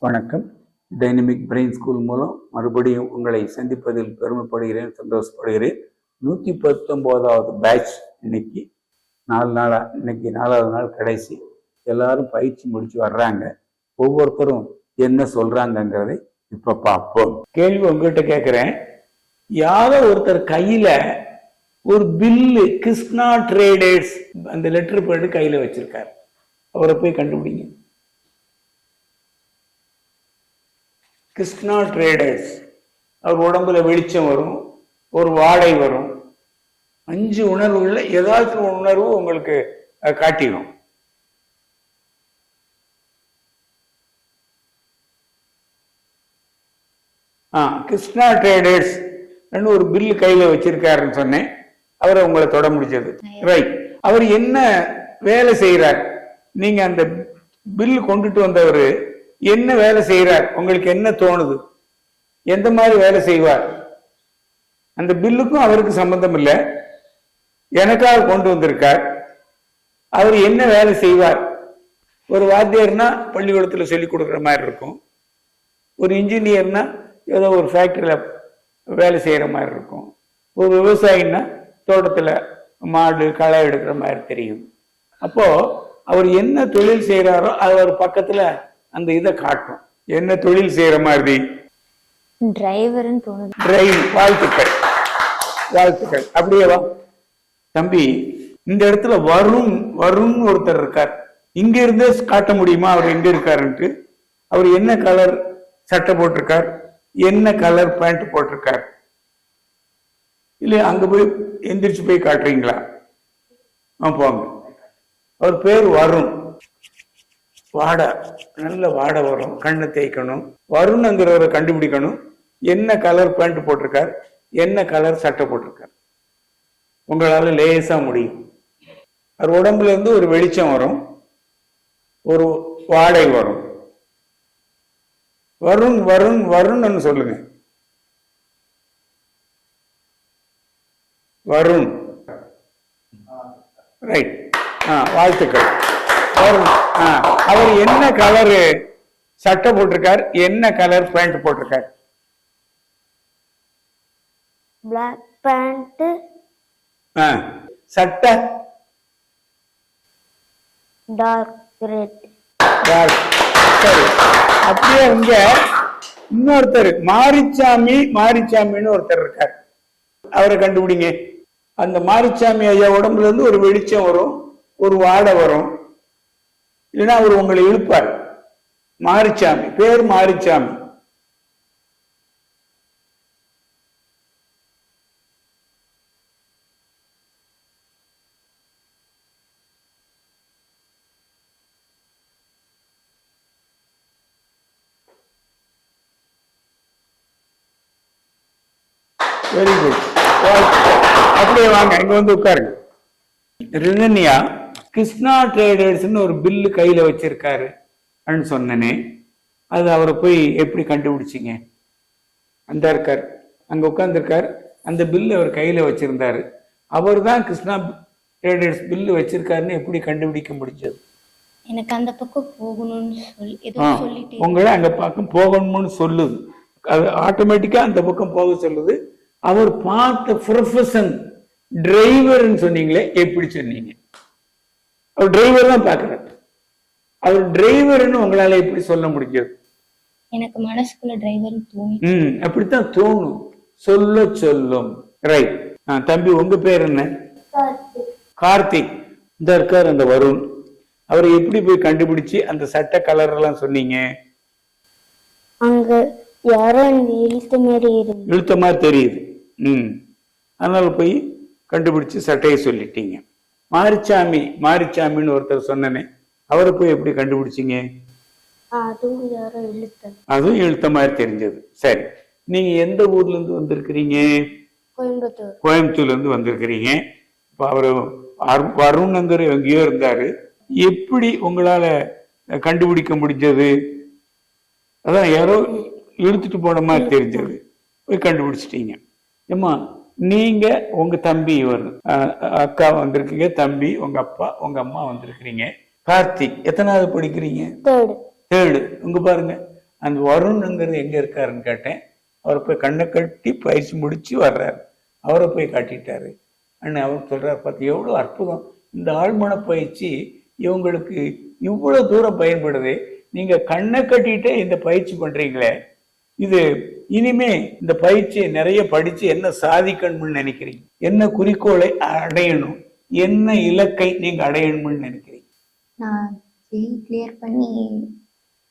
வணக்கம். Dynamic brain school மூலம் மறுபடியும் உங்களை சந்திப்பதில் பெருமைப்படுகிறேன் சந்தோஷப்படுகிறேன். நூற்றி பத்தொம்போதாவது பேட்ச் இன்னைக்கு. நாலு நாளா இன்னைக்கு நாலாவது நாள் கடைசி. எல்லாரும் பயிற்சி முடிச்சு வர்றாங்க. ஒவ்வொருத்தரும் என்ன சொல்றாங்கங்கிறதை இப்ப பார்ப்போம். கேள்வி உங்ககிட்ட கேட்கிறேன் யாரோ ஒருத்தர் கையில ஒரு பில்லு கிருஷ்ணா ட்ரேடர்ஸ் அந்த லெட்டர் போட்டு கையில வச்சிருக்காரு. அவரை போய் கண்டுபிடிங்க. கிருஷ்ணா ட்ரேடர்ஸ் அவர் உடம்புல வெளிச்சம் வரும் ஒரு வாடை வரும். அஞ்சு உணர்வுகளில் ஏதாச்சும் ஒரு உணர்வு உங்களுக்கு காட்டிடும். ஆ கிருஷ்ணா ட்ரேடர்ஸ் ஒரு பில்லு கையில வச்சிருக்காருன்னு சொன்னேன். அவரை உங்களை தொட முடிச்சது ரைட் அவர் என்ன வேலை செய்கிறார் நீங்க அந்த பில் கொண்டுட்டு வந்தவர் என்ன வேலை செய்யறார் உங்களுக்கு என்ன தோணுது? எந்த மாதிரி வேலை செய்வார்? அந்த பில்லுக்கும் அவருக்கு சம்பந்தம் இல்லை. எனக்காக கொண்டு வந்திருக்கார். அவர் என்ன வேலை செய்வார்? ஒரு வாத்தியர்னா பள்ளிக்கூடத்தில் சொல்லி கொடுக்குற மாதிரி இருக்கும். ஒரு இன்ஜினியர்னா ஏதோ ஒரு ஃபேக்டரியில் வேலை செய்கிற மாதிரி இருக்கும். ஒரு விவசாயின்னா தோட்டத்தில் மாடு களை எடுக்கிற மாதிரி தெரியும். அப்போது அவர் என்ன தொழில் செய்கிறாரோ அது ஒரு பக்கத்தில் அந்த இதை காட்டும். என்ன தொழில் செய்கிற மாதிரி? டிரைவர்னு தோணுது. டிரைவ் வாழ்த்துக்கள். வாழ்த்துக்கள். அப்படியே வா. தம்பி இந்த இடத்துல வருண் வருண் ஒருத்தர் இருக்கார். இங்க இருந்தே காட்ட முடியுமா? அவர் எங்க இருக்காருன்ட்டு. அவர் என்ன கலர் சட்டை போட்டிருக்கார்? என்ன கலர் பேண்ட் போட்டிருக்கார்? இல்ல அங்க போய் எந்திரிச்சு போய் காட்டுறீங்களா? ஆ போங்க. அவர் பேர் வருண். வாடை நல்ல வாடை வரும் கண்ணை தேய்க்கணும். வருணுங்கிறவரை கண்டுபிடிக்கணும். என்ன கலர் பேண்ட் போட்டிருக்கார்? என்ன கலர் சட்டை போட்டிருக்கார்? உங்களால லேசா முடியும். அவர் உடம்புல இருந்து ஒரு வெளிச்சம் வரும். ஒரு வாடை வரும். வருண் வருண் வருண்னு சொல்லுங்க. வருண். ரைட் ஆ வாழ்த்துக்கள். ஆ அவர் என்ன கலரு சட்டை போட்டிருக்கார் என்ன கலர் பேண்ட் போட்டிருக்கார்? பிளாக் பேண்ட் சட்டை? டார்க் ரெட் யார்? சரி. அப்படியே இங்க இன்னொருத்தர் மாரிச்சாமி மாரிச்சாமின்னு ஒருத்தர் இருக்கார். அவரை கண்டுபிடிங்க. அந்த மாரிச்சாமி ஐயா உடம்புல இருந்து ஒரு வெளிச்சம் வரும் ஒரு வாடை வரும். இல்லைன்னா அவர் உங்களை இழுப்பார். மாரிச்சாமி பேர் மாரிச்சாமி. வெரி குட் அப்படியே வாங்க இங்க வந்து உட்காருங்க. ரிதன்யா கிருஷ்ணா ட்ரேடர்ஸ்னு ஒரு பில்லு கையில வச்சிருக்காரு. அப்படின்னு சொன்னனே. அது அவரை போய் எப்படி கண்டுபிடிச்சீங்க? அந்த இருக்கார். அங்க உட்கார்ந்திருக்கார். அந்த பில்லு அவர் கையில வச்சிருந்தாரு. அவர் தான் கிருஷ்ணா ட்ரேடர்ஸ் பில்லு வச்சிருக்காருன்னு எப்படி கண்டுபிடிக்க முடிஞ்சது? எனக்கு அந்த பக்கம் போகணும்னு சொல்லி சொல்லிட்டு உங்களை அங்க பக்கம் போகணும்னு சொல்லுது. அது ஆட்டோமேட்டிக்கா அந்த பக்கம் போக சொல்லுது. அவர் பார்த்த ப்ரொஃபஷன் டிரைவர்னு சொன்னீங்களே எப்படி சொன்னீங்க? அவர் டிரைவர் தான் பாக்குறாரு அவர் டிரைவர்னு உங்களால எப்படி சொல்ல முடிஞ்சது எனக்கு மனசுக்குள்ள டிரைவர்னு தோணி ம் அப்படித்தான் தோணும். சொல்ல சொல்லும். ரைட் தம்பி உங்க பேர் என்ன? கார்த்திக். இந்த இருக்கார் அந்த வருண். அவரை எப்படி போய் கண்டுபிடிச்சு அந்த சட்ட கலர் எல்லாம் சொன்னீங்க? அங்க யாரோ மாரி இருந்து இழுத்த மாதிரி தெரியுது. ம். அதனால போய் கண்டுபிடிச்சு சட்டையை சொல்லிட்டீங்க. மாரிச்சாமி மாரிச்சாமின்னு ஒருத்தர் சொன்னனே அவரை போய் எப்படி கண்டுபிடிச்சீங்க? அதுவும் இழுத்த மாதிரி தெரிஞ்சது. சரி நீங்க எந்த ஊர்ல இருந்து வந்திருக்கிறீங்க? கோயம்புத்தூர். கோயம்புத்தூர்ல இருந்து வந்திருக்கிறீங்க. இப்போ அவரு வருணுங்கிற எங்கேயோ இருந்தாரு. எப்படி உங்களால கண்டுபிடிக்க முடிஞ்சது? அதான் யாரோ இழுத்துட்டு போன மாதிரி தெரிஞ்சது. போய் கண்டுபிடிச்சிட்டீங்க. ஏம்மா நீங்க உங்க தம்பி இவர். அக்கா வந்திருக்கீங்க தம்பி உங்க அப்பா உங்க அம்மா வந்திருக்கிறீங்க. கார்த்திக் எத்தனாவது படிக்கிறீங்க? தேர்டு. உங்க பாருங்க. அந்த வருணுங்கிறது எங்க இருக்காருன்னு கேட்டேன். அவரை போய் கண்ணை கட்டி பயிற்சி முடிச்சு வர்றாரு. அவரை போய் காட்டிட்டாரு. அண்ணன் அவர் சொல்றாரு பார்த்து எவ்வளோ அற்புதம். இந்த ஆழ்மன பயிற்சி இவங்களுக்கு இவ்வளவு தூரம் பயன்படுது. நீங்க கண்ணை கட்டிட்டே இந்த பயிற்சி பண்றீங்களே இது இனிமே இந்த பயிற்சியை நிறைய படிச்சு என்ன சாதிக்கணும்னு நினைக்கிறீங்க? என்ன குறிக்கோளை அடையணும்? என்ன இலக்கை நீங்க அடையணும்னு நினைக்கிறீங்க? நான் ஜெய் கிளியர் பண்ணி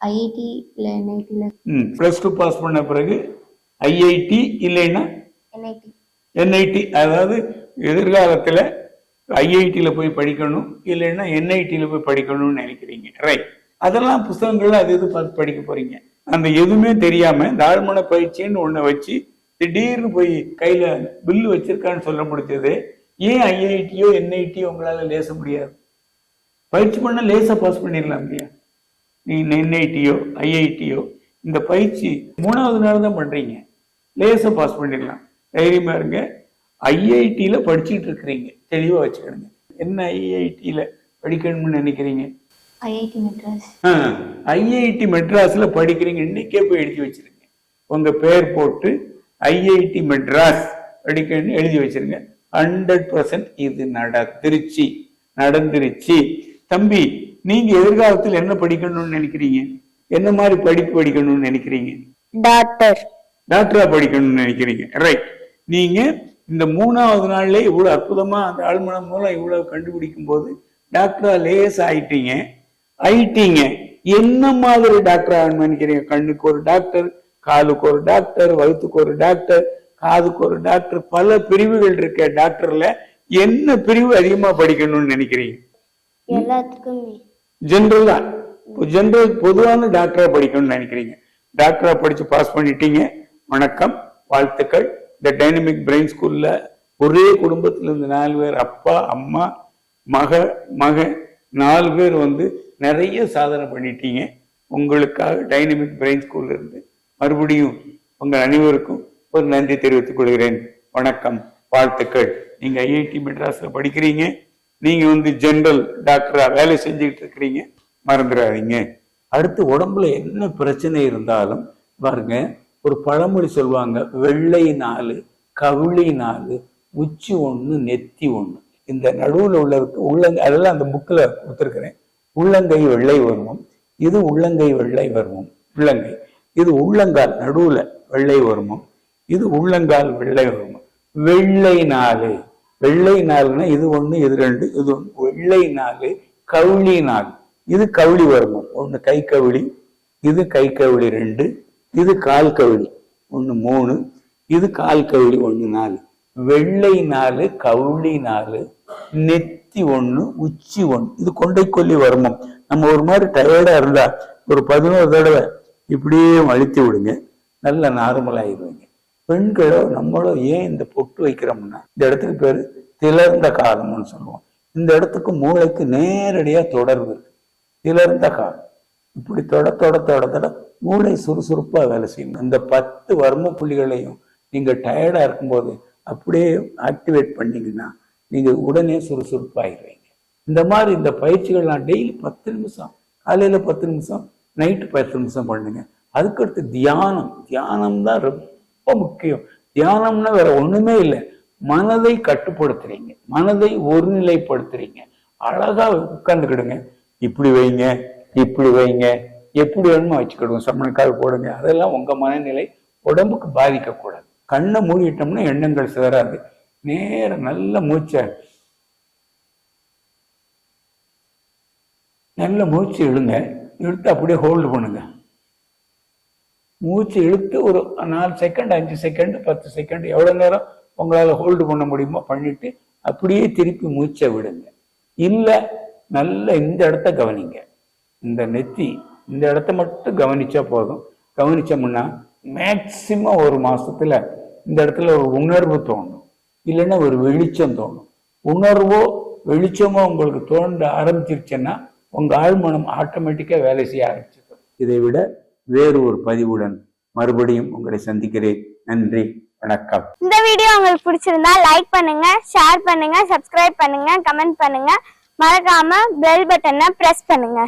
ஐஐடி இல்லை என்ஐடியில் ம் ப்ளஸ் டூ பாஸ் பண்ண பிறகு ஐஐடி இல்லைன்னா என்ஐடி என்ஐடி அதாவது எதிர்காலத்தில் ஐஐடியில் போய் படிக்கணும் இல்லைன்னா என்ஐடியில் போய் படிக்கணும்னு நினைக்கிறீங்க. ரைட் அதெல்லாம் புத்தகங்கள்ல அது இது பார்த்து படிக்க போறீங்க. அந்த எதுவுமே தெரியாம இந்த பயிற்சின்னு ஒண்ணை வச்சு திடீர்னு போய் கையில பில்லு வச்சிருக்கான்னு சொல்ல முடிச்சது ஏன் ஐஐடியோ என்ஐடியோ உங்களால லேச முடியாது? பயிற்சி பண்ண லேசா பாஸ் பண்ணிடலாம் இல்லையா? நீ என்ஐடியோ ஐஐடியோ இந்த பயிற்சி மூணாவது நாள் தான் பண்றீங்க. லேசா பாஸ் பண்ணிடலாம். தைரியமா இருங்க. ஐஐடியில படிச்சுட்டு இருக்கிறீங்க. தெளிவா வச்சுக்கணுங்க. என்ன ஐஐடியில படிக்கணும்னு நினைக்கிறீங்க? ஐஐடி மெட்ராஸ் ஐஐடி மெட்ராஸ்ல படிக்கிறீங்க. இன்னைக்கே போய் எழுதி வச்சிருங்க. உங்க பேர் போட்டு ஐஐடி மெட்ராஸ் படிக்கணும்னு எழுதி வச்சிருங்க. ஹண்ட்ரட் பர்சன்ட் இது நடந்துருச்சு. நடந்துருச்சு. தம்பி நீங்க எதிர்காலத்தில் என்ன படிக்கணும்னு நினைக்கிறீங்க? என்ன மாதிரி படிப்பு படிக்கணும்னு நினைக்கிறீங்க? டாக்டர் டாக்டரா படிக்கணும்னு நினைக்கிறீங்க. ரைட் நீங்க இந்த மூணாவது நாள்ல இவ்வளவு அற்புதமா அந்த ஆழ்மனம் மூலம் இவ்வளவு கண்டுபிடிக்கும் போது டாக்டரா லேஸ் ஆயிட்டீங்க ஆயிட்டீங்க என்ன மாதிரி டாக்டர் ஆகணும்னு நினைக்கிறீங்க? கண்ணுக்கு ஒரு டாக்டர் காலுக்கு ஒரு டாக்டர் வயிற்றுக்கு ஒரு டாக்டர் காதுக்கு ஒரு டாக்டர் பல பிரிவுகள் இருக்க டாக்டர்ல என்ன பிரிவு அதிகமா படிக்கணும்னு நினைக்கிறீங்க? ஜென்ரலா ஜென்ரல் பொதுவான டாக்டரா படிக்கணும்னு நினைக்கிறீங்க. டாக்டரா படிச்சு பாஸ் பண்ணிட்டீங்க. வணக்கம் வாழ்த்துக்கள். இந்த டைனமிக் பிரெயின் ஸ்கூல்ல ஒரே குடும்பத்துல இருந்து நாலு பேர் அப்பா அம்மா மக மக நாலு பேர் வந்து நிறைய சாதனை பண்ணிட்டீங்க. உங்களுக்காக டைனமிக் பிரெயின் ஸ்கூல்ல இருந்து மறுபடியும் உங்கள் அனைவருக்கும் ஒரு நன்றி தெரிவித்துக் கொள்கிறேன். வணக்கம் வாழ்த்துக்கள். நீங்க ஐஐடி மெட்ராஸ்ல படிக்கிறீங்க. நீங்க வந்து ஜென்ரல் டாக்டரா வேலை செஞ்சுக்கிட்டு இருக்கிறீங்க. மறந்துடாதீங்க. அடுத்து உடம்புல என்ன பிரச்சனை இருந்தாலும் பாருங்க ஒரு பழமொழி சொல்லுவாங்க வெள்ளை நாலு கவுளி நாலு உச்சி ஒன்று நெத்தி ஒன்று இந்த நடுவில் உள்ளதுக்கு உள்ள அதெல்லாம் அந்த புக்கில் கொடுத்துருக்குறேன். உள்ளங்கை வெள்ளை வருமம் இது உள்ளங்கை வெள்ளை வருமம் உள்ளங்கை. இது உள்ளங்கால் நடுவுல வெள்ளை வருமம் இது உள்ளங்கால் வெள்ளை வருமம் வெள்ளை நாலு வெள்ளை நாள்னா இது ஒண்ணு இது ரெண்டு இது ஒண்ணு. வெள்ளை நாலு கவுளி நாள். இது கவுளி வருமம் ஒன்னு கை கவுளி இது கை கவுளி ரெண்டு இது கால் கவுளி ஒண்ணு மூணு இது கால் கவுளி ஒண்ணு நாலு. வெள்ளை நாலு கவுளி நாலு நெத்தி ஒண்ணு உச்சி ஒண்ணு. இது கொண்டை கொல்லி வருமம். நம்ம ஒரு மாதிரி டயர்டா இருந்தா ஒரு பதினோரு தடவை இப்படியே அழுத்தி விடுங்க. நல்ல நார்மலாகிடுவீங்க பெண்களோ நம்மளோ ஏன் இந்த பொட்டு வைக்கிறோம்னா இந்த இடத்துக்கு பேரு திலர்ந்த காலம்னு சொல்லுவோம். இந்த இடத்துக்கு மூளைக்கு நேரடியா தொடர்பு இருக்கு. திலர்ந்த காலம். இப்படி தொட தொட தொட தொட மூளை சுறுசுறுப்பா வேலை செய்யும். இந்த பத்து வர்ம புள்ளிகளையும் நீங்க டயர்டா இருக்கும்போது அப்படியே ஆக்டிவேட் பண்ணீங்கன்னா நீங்கள் உடனே சுறுசுறுப்பாகிடுவீங்க இந்த மாதிரி இந்த பயிற்சிகள் நான் டெய்லி பத்து நிமிஷம் காலையில பத்து நிமிஷம் நைட்டு பத்து நிமிஷம் பண்ணுங்க. அதுக்கடுத்து தியானம் தியானம் தான் ரொம்ப முக்கியம். தியானம்னா வேற ஒண்ணுமே இல்லை. மனதை கட்டுப்படுத்துறீங்க. மனதை ஒருநிலைப்படுத்துறீங்க. அழகா உட்கார்ந்துக்கிடுங்க. இப்படி வைங்க இப்படி வைங்க எப்படி வேணுமோ வச்சுக்கிடுங்க. சம்மணக்கால் போடுங்க. அதெல்லாம் உங்க மனநிலை உடம்புக்கு பாதிக்கக்கூடாது. கண்ணை மூடிட்டோம்னா எண்ணங்கள் சிதறாது. நேர நல்ல மூச்சை. நல்ல மூச்சு இழுங்க. இழுத்து அப்படியே ஹோல்டு பண்ணுங்க. மூச்சு இழுத்து ஒரு நாலு செகண்ட் அஞ்சு செகண்ட் பத்து செகண்ட் எவ்வளோ நேரம் உங்களால ஹோல்டு பண்ண முடியுமோ பண்ணிட்டு அப்படியே திருப்பி மூச்சை விடுங்க. இல்லை நல்ல இந்த இடத்த கவனிங்க. இந்த நெத்தி இந்த இடத்த மட்டும் கவனிச்சா போதும். கவனிச்சோம்னா மேக்சிமம் ஒரு மாசத்துல இந்த இடத்துல ஒரு உணர்வு தோணும். இல்லைன்னா ஒரு வெளிச்சம் தோணும். உணர்வோ வெளிச்சமோ உங்களுக்கு தோன்ற ஆரம்பிச்சிருச்சுன்னா உங்கள் ஆழ்மனம் ஆட்டோமேட்டிக்காக வேலை செய்ய ஆரம்பிச்சிடும். இதை விட வேறு ஒரு பதிவுடன் மறுபடியும் உங்களை சந்திக்கிறேன். நன்றி வணக்கம். இந்த வீடியோ உங்களுக்கு பிடிச்சிருந்தா லைக் பண்ணுங்க ஷேர் பண்ணுங்க சப்ஸ்கிரைப் பண்ணுங்க கமெண்ட் பண்ணுங்க. மறக்காம பெல் பட்டனை பிரஸ் பண்ணுங்க.